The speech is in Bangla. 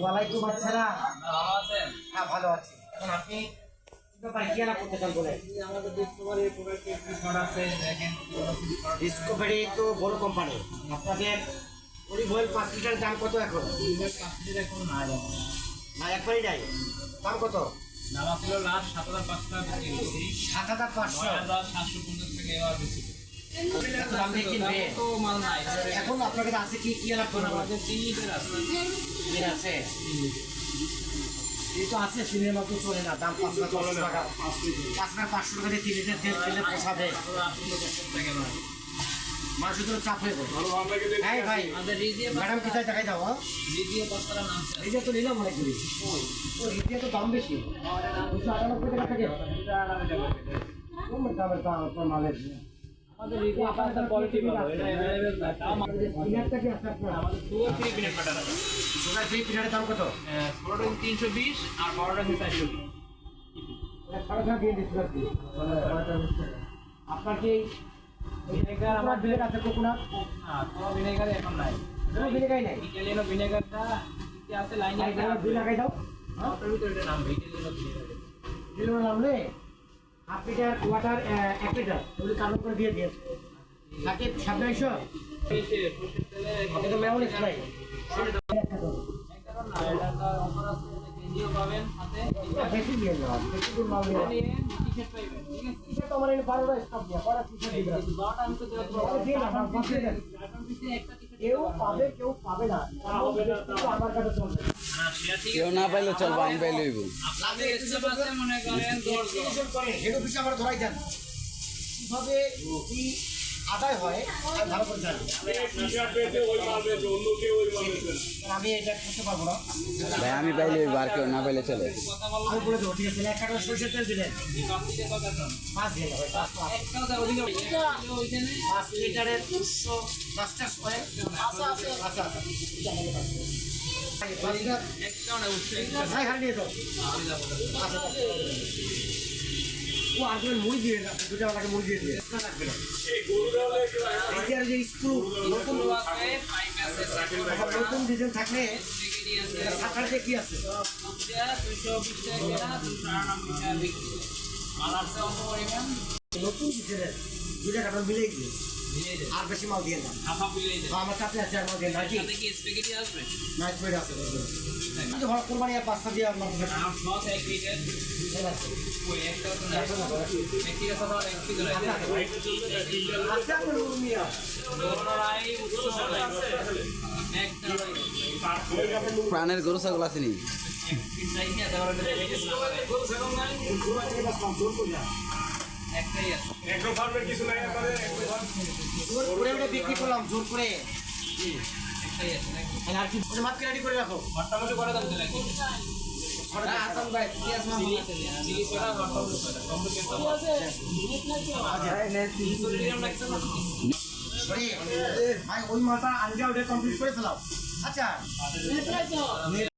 ওয়ালাইকুম আসসালাম। হ্যাঁ ভালো আছি। এখন আপনি ডিসকভারি তো বড় কোম্পানি আপনাদের অয়েল পাঁচ লিটার দাম কত এখন? এখন না না একবারই নাই। দাম কত? নামা ছিল লাস্ট সাত হাজার পাঁচশো সাত হাজার পাঁচশো। সাতশো পঞ্চাশ এবার বেশি। এখন আপনার কাছে আছে কি কি আলাপ আমাদের তিন আছে আছে। এই তো আছে সিনেমা তো চলে না দাম পাঁচ হাজার পাঁচশো টাকা। পাঁচ হাজার পাঁচশো টাকা দিয়ে তিন লিটার তেল খেলে পোষাবে। মানুষের তো চাপ হয়ে পড়ে। হ্যাঁ ভাই ম্যাডাম কোথায় দেখাই দাও হ্যাঁ? রিজিয়ে পাঁচতলা নামছে এই যে তো নিলাম অনেক করি ও ইন্ডিয়া তো দাম বেশি। দুশো আটানব্বই টাকা থাকে। দামের দাম আপনার মালের। তিনশো বিশ আর বারোটা চারশো। আপনার কি ভিনেগার আমার বিলেট আছে কোকোনাট না কোনো ভিনেগার এখন নাই কোনো ভিনেগারই নাই ইটালিয়ানো ভিনেগারটা আছে লাইনে ভাই দাও, দাও ওটার ভিতরে নাম ভিনেগার দিলে নামলে হাফ লিটার ওয়াটার এক লিটার ওগুলি কালো করে দিয়ে দিয়ে তাকে সাবধানশো এসে। সরষের তেলে আপনি তো মেমোরিজ নাই এক কারণ না এটা তো অফার আছে এটা কেজিও পাবেন সাথে বেশি দিয়ে দেওয়া বেশি দিন মাল দিয়ে নিয়ে টি-শার্ট পাইবেন ঠিক আছে টি-শার্ট তো আমার এই বারোটা স্টক দিয়ে বারোটা একটা কেউ পাবে কেউ পাবে না। আমার কাছে চলবে কেউ না পাইলে চলবে আমি পাইলে হইব মনে করেন দশ জন হেড অফিসে আমার ধরাই দেন। কীভাবে কি আদায় হয় আমি ভালো করে জানি। আমি এটা করতে পারব না। ভাই আমি পাইলে হইব আর কেউ না পাইলে চলে। আমি বলে দেবো ঠিক আছে এক কাটা সরষের তেল দিলেন। পাঁচ পাঁচ পাঁচ পাঁচ। পাঁচ লিটারের দুশো পাঁচটা অয়েল আচ্ছা আচ্ছা। আচ্ছা আচ্ছা। ও, আসলে মুড়ি দিয়ে না, দুটো আমাকে মুড়ি দিয়ে দিয়ে। এই যে স্ক্রু নতুন নতুন ডিজাইন থাকলে থাকার কি আছে? নতুন ডিজাইনের দুটা কাটা মিলে গিয়ে। আর বেশি মাল দিয়ে না। বিলে দেবে আমার চাপে আছে আর মাল দিয়ে না কি স্পেগেটি আসবে? নাইট পয়েন্ট আছে কিন্তু ভালো কোরবানি আর পাঁচটা দিয়ে আমার কাছে আর সস এক লিটার। ঠিক আছে। তো না ব্যক্তিগত ভাবে এক লিটার আপনার উর্মিয়া বড়রাই উৎসব আছে একটা প্রাণের গরু ছাগল আছে নি চাইনিয়া দেওয়ার একটাই আছে জোর করে ওটা বিক্রি করলাম জোর করে একটাই আছে তাহলে আর কি ওটা রেডি করে রাখো করে দাম দিলে আচ্ছা